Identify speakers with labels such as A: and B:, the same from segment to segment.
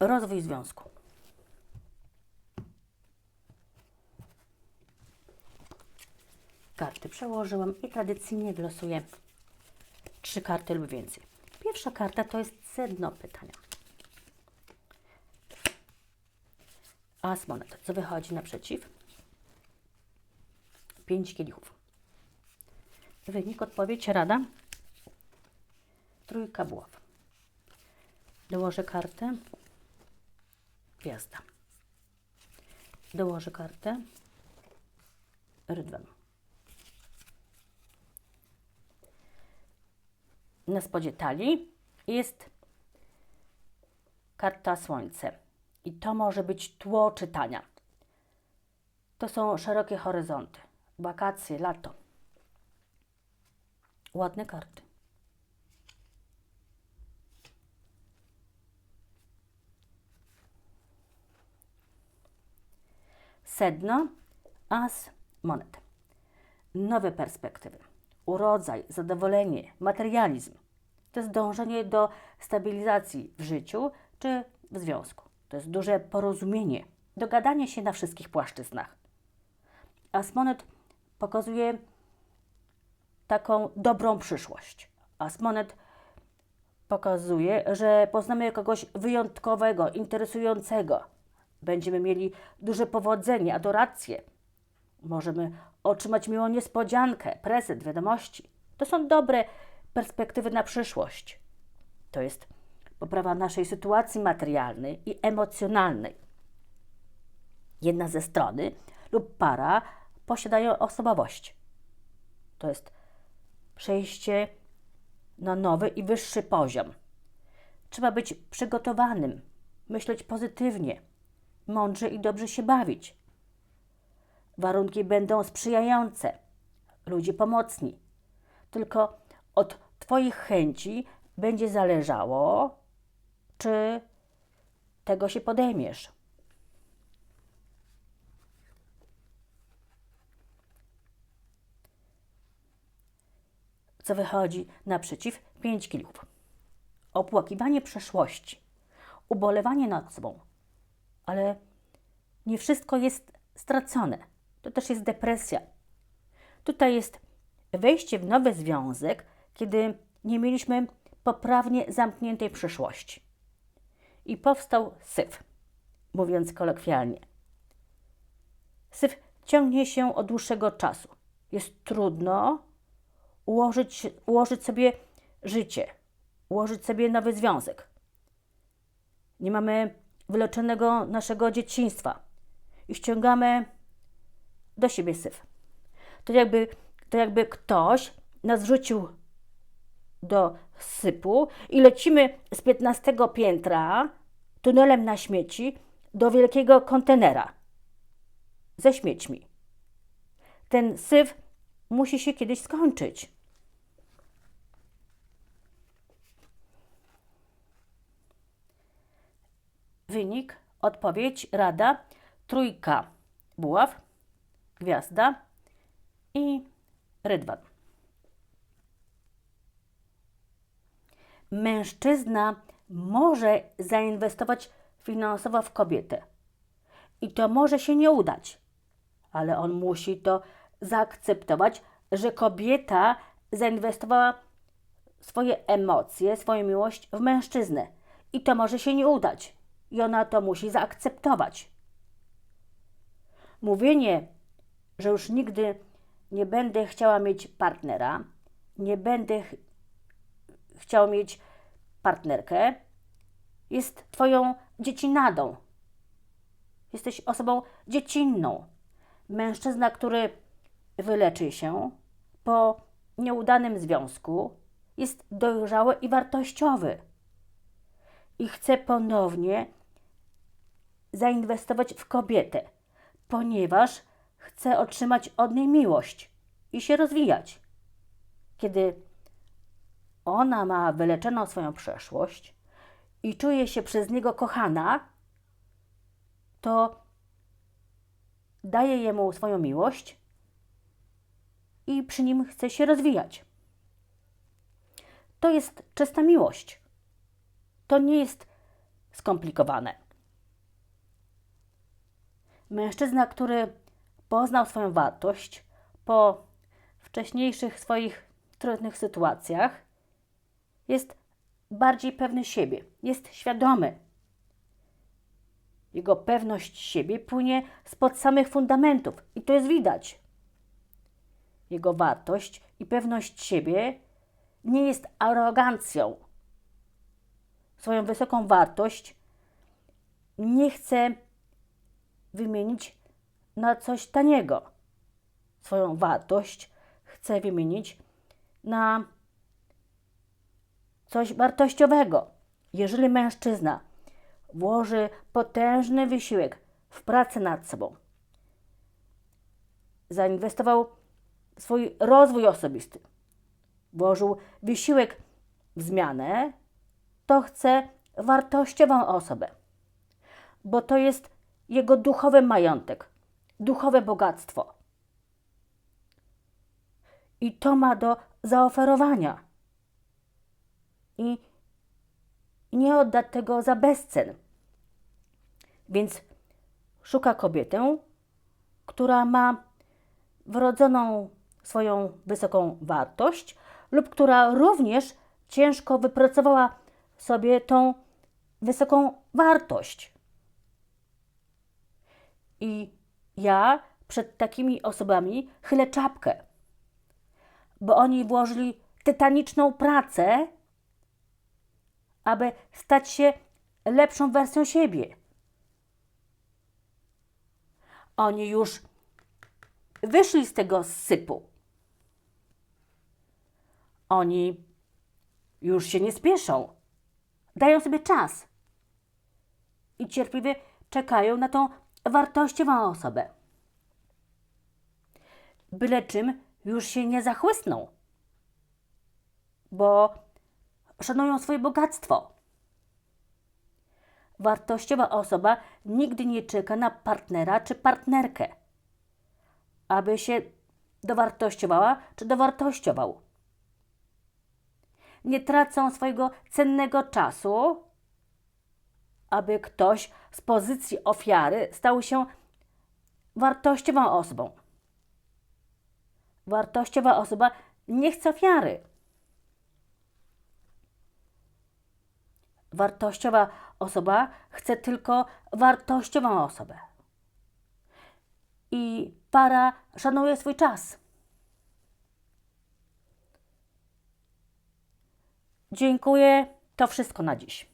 A: Rozwój związku. Karty przełożyłam i tradycyjnie wylosuję trzy karty lub więcej. Pierwsza karta to jest sedno pytania. As monet. Co wychodzi naprzeciw? Pięć kielichów. Wynik, odpowiedź, rada. Trójka buław. Dołożę kartę. Gwiazda. Dołożę kartę. Rydwan. Na spodzie talii jest karta Słońce. I to może być tło czytania. To są szerokie horyzonty, wakacje, lato. Ładne karty. Sedno, as, monet. Nowe perspektywy, urodzaj, zadowolenie, materializm. To jest dążenie do stabilizacji w życiu czy w związku. To jest duże porozumienie, dogadanie się na wszystkich płaszczyznach. As monet pokazuje taką dobrą przyszłość. As monet pokazuje, że poznamy kogoś wyjątkowego, interesującego. Będziemy mieli duże powodzenie, adorację. Możemy otrzymać miłą niespodziankę, prezent, wiadomości. To są dobre perspektywy na przyszłość. To jest poprawa naszej sytuacji materialnej i emocjonalnej. Jedna ze strony lub para posiadają osobowość. To jest przejście na nowy i wyższy poziom. Trzeba być przygotowanym, myśleć pozytywnie, mądrze i dobrze się bawić. Warunki będą sprzyjające, ludzie pomocni. Tylko od Twoich chęci będzie zależało, czy tego się podejmiesz. Co wychodzi naprzeciw? Pięć kilków. Opłakiwanie przeszłości, ubolewanie nad sobą, ale nie wszystko jest stracone. To też jest depresja. Tutaj jest wejście w nowy związek, kiedy nie mieliśmy poprawnie zamkniętej przyszłości. I powstał syf, mówiąc kolokwialnie. Syf ciągnie się od dłuższego czasu. Jest trudno ułożyć, ułożyć sobie życie, ułożyć sobie nowy związek. Nie mamy wyleczonego naszego dzieciństwa i ściągamy do siebie syf. To jakby, to jakby ktoś nas rzucił do sypu i lecimy z 15 piętra tunelem na śmieci do wielkiego kontenera ze śmiećmi. Ten syf musi się kiedyś skończyć. Wynik, odpowiedź, rada, trójka, buław, gwiazda i rydwan. Mężczyzna może zainwestować finansowo w kobietę. I to może się nie udać, ale on musi to zaakceptować, że kobieta zainwestowała swoje emocje, swoją miłość w mężczyznę. I to może się nie udać. I ona to musi zaakceptować. Mówienie, że już nigdy nie będę chciała mieć partnera, nie będę ch chciał mieć partnerkę, jest Twoją dziecinadą. Jesteś osobą dziecinną. Mężczyzna, który wyleczy się po nieudanym związku, jest dojrzały i wartościowy. I chce ponownie zainwestować w kobietę, ponieważ chce otrzymać od niej miłość i się rozwijać. Kiedy ona ma wyleczoną swoją przeszłość i czuje się przez niego kochana, to daje jemu swoją miłość i przy nim chce się rozwijać. To jest czysta miłość. To nie jest skomplikowane. Mężczyzna, który poznał swoją wartość po wcześniejszych swoich trudnych sytuacjach, jest bardziej pewny siebie, jest świadomy. Jego pewność siebie płynie spod samych fundamentów i to jest widać. Jego wartość i pewność siebie nie jest arogancją. Swoją wysoką wartość nie chce wymienić na coś taniego. Swoją wartość chce wymienić na coś wartościowego. Jeżeli mężczyzna włoży potężny wysiłek w pracę nad sobą, zainwestował w swój rozwój osobisty, włożył wysiłek w zmianę, to chce wartościową osobę, bo to jest jego duchowy majątek, duchowe bogactwo. I to ma do zaoferowania. I nie odda tego za bezcen. Więc szuka kobietę, która ma wrodzoną swoją wysoką wartość lub która również ciężko wypracowała sobie tą wysoką wartość. I ja przed takimi osobami chylę czapkę, bo oni włożyli tytaniczną pracę, aby stać się lepszą wersją siebie. Oni już wyszli z tego sypu. Oni już się nie spieszą. Dają sobie czas. I cierpliwie czekają na tą wartościową osobę. Byle czym już się nie zachłysną, bo szanują swoje bogactwo. Wartościowa osoba nigdy nie czeka na partnera czy partnerkę, aby się dowartościowała czy dowartościował. Nie tracą swojego cennego czasu, aby ktoś z pozycji ofiary stał się wartościową osobą. Wartościowa osoba nie chce ofiary. Wartościowa osoba chce tylko wartościową osobę. I para szanuje swój czas. Dziękuję. To wszystko na dziś.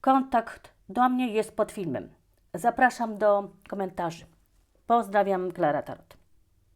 A: Kontakt do mnie jest pod filmem. Zapraszam do komentarzy. Pozdrawiam, Klara Tarot.